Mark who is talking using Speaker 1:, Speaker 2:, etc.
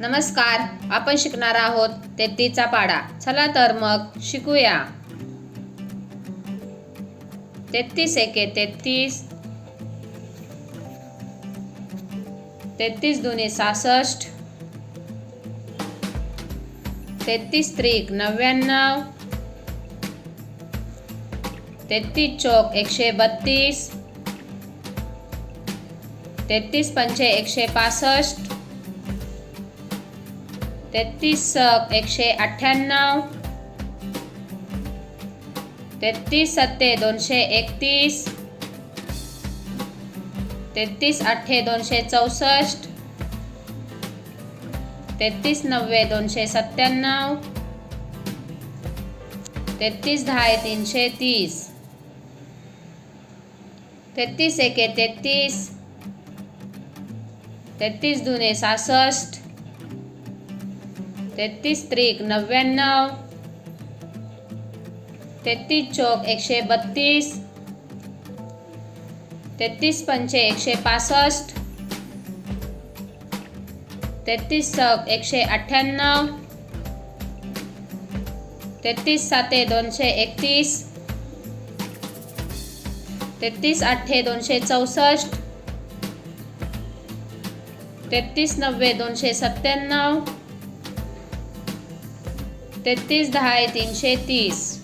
Speaker 1: नमस्कार आपण शिकणार आहोत तेहतीचा पाडा. चला तर मग शिकूया. तेहतीस एके तेहतीस. तेहतीस दुने सहासष्ट तेहतीस त्रिक नव्याण्णव. तेहतीस चौक एकशे बत्तीस. तेहतीस पंचे एकशे पासष्ट. तेहतीस एकशे अठ्ठ्याण्णव. तेहतीस सत्ते दोनशे एकतीस. तेहतीस अठ्ठे दोनशे चौसष्ट. तेहतीस नव्वे दोनशे सत्त्याण्णव. तेहतीस दहा तीनशे तीस. तेहतीस एके तेहतीस. तेहतीस दुने सहासष्ट. तेहतीस त्रिक नव्याण्णव. तेहतीस चौक एकशे बत्तीस. तेहतीस पंचे एकशे पासष्ट. तेहतीस सक एकशे अठ्ठ्याण्णव. तेहतीस साते दोनशे एकतीस. तेहतीस आठे दोनशे चौसष्ट. तेहतीस नव्वे दोनशे सत्त्याण्णव. तेहतीस दहा तीनशे तीस.